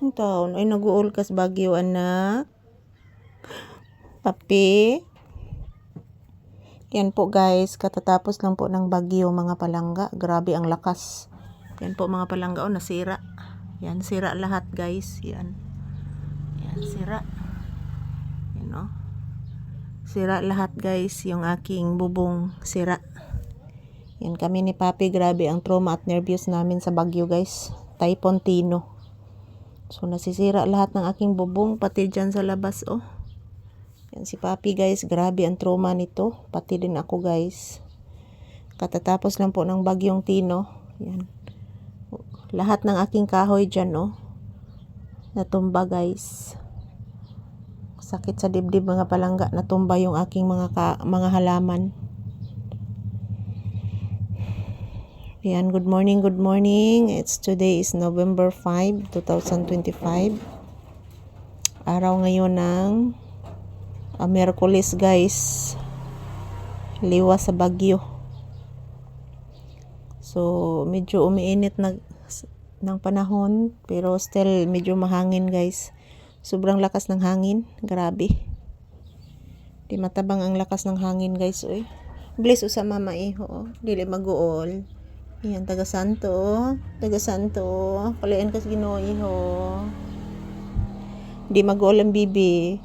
Ang taon ay nag-uol kas bagyo anak. Papi. Yan po guys, katatapos lang po ng bagyo mga palangga. Grabe ang lakas. Yan po mga palangga, oh nasira. Yan, sira lahat guys. Yan. Yan, sira. Yan oh. Sira lahat guys, yung aking bubong sira. Yan kami ni Papi, grabe ang trauma at nervyos namin sa bagyo guys. Typhoon Tino. So nasisira lahat ng aking bubong pati dyan sa labas oh. Yan si Papi guys, grabe ang trauma nito. Pati din ako guys. Katatapos lang po ng bagyong Tino. Yan. Lahat ng aking kahoy dyan oh. Natumba guys. Sakit sa dibdib mga palangga. Natumba yung aking mga ka, mga halaman. Yan, good morning, good morning. It's today is November 5, 2025. Araw ngayon ng uh, Miyerkules, guys. Liwa sa Bagyo. So, medyo umiinit na ng panahon, pero still medyo mahangin, guys. Sobrang lakas ng hangin, grabe. Di matabang ang lakas ng hangin, guys, oy. Bless sa mama iho, oh. dili mag-uol. Yan, taga Santo. Taga Santo. Palayan kas Ginoo iho. Di mag-uol ang bibi.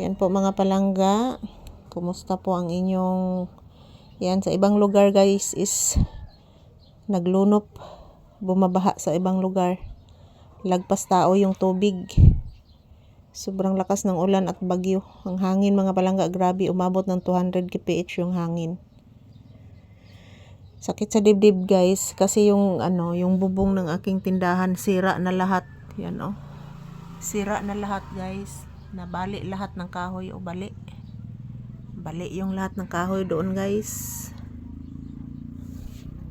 Yan po mga palangga. Kumusta po ang inyong yan sa ibang lugar guys is naglunop bumabaha sa ibang lugar. Lagpas tao yung tubig. Sobrang lakas ng ulan at bagyo. Ang hangin mga palangga grabe umabot ng 200 kph yung hangin. Sakit sa dibdib guys kasi yung ano, yung bubong ng aking tindahan sira na lahat. Yan oh. Sira na lahat guys. Nabali lahat ng kahoy o bali. Bali yung lahat ng kahoy doon guys.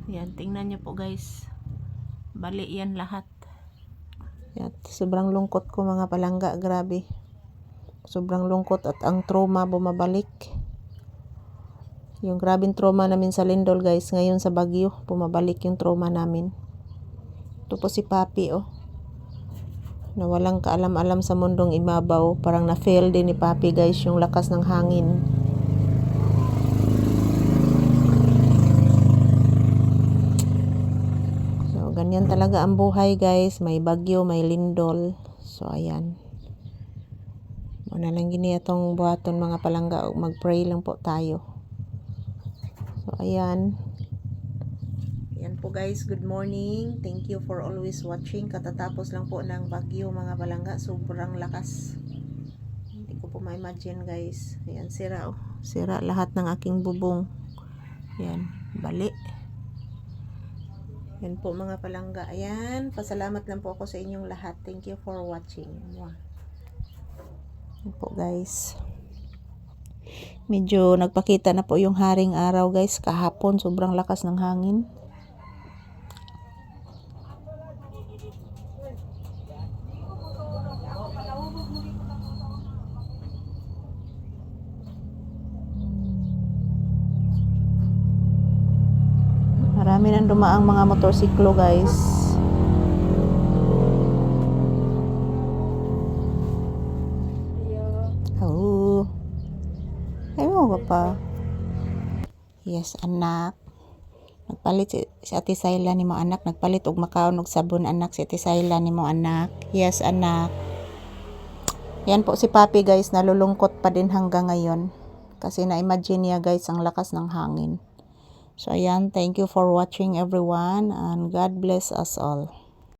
Yan, tingnan niyo po guys. Bali yan lahat. Yan, sobrang lungkot ko mga palangga, grabe. Sobrang lungkot at ang trauma bumabalik. Yung grabing trauma namin sa Lindol guys, ngayon sa Bagyo, bumabalik yung trauma namin. Ito po si Papi oh. Na walang kaalam-alam sa mundong imabaw, parang na-fail din ni Papi guys yung lakas ng hangin. So, ganyan talaga ang buhay guys. May bagyo, may lindol. So, ayan. Muna lang gini itong buhaton mga palangga. Mag-pray lang po tayo. Ayan. Ayan po guys, good morning. Thank you for always watching. Katatapos lang po ng bagyo mga palangga. Sobrang lakas. Hindi ko po ma-imagine guys. Ayan, sira oh. Sira lahat ng aking bubong. Ayan, bali. Yan po mga palangga. Ayan, pasalamat lang po ako sa inyong lahat. Thank you for watching. Mwah. Yan po guys. Medyo nagpakita na po yung haring araw guys. Kahapon sobrang lakas ng hangin. Marami nang dumaang mga motorsiklo guys. Ba pa? Yes, anak. Nagpalit si, si Ate Sayla ni mo anak. Nagpalit og makaon og sabon anak si Ate Sayla ni mo anak. Yes, anak. Yan po si Papi guys. Nalulungkot pa din hanggang ngayon. Kasi na-imagine niya guys ang lakas ng hangin. So ayan, thank you for watching everyone and God bless us all.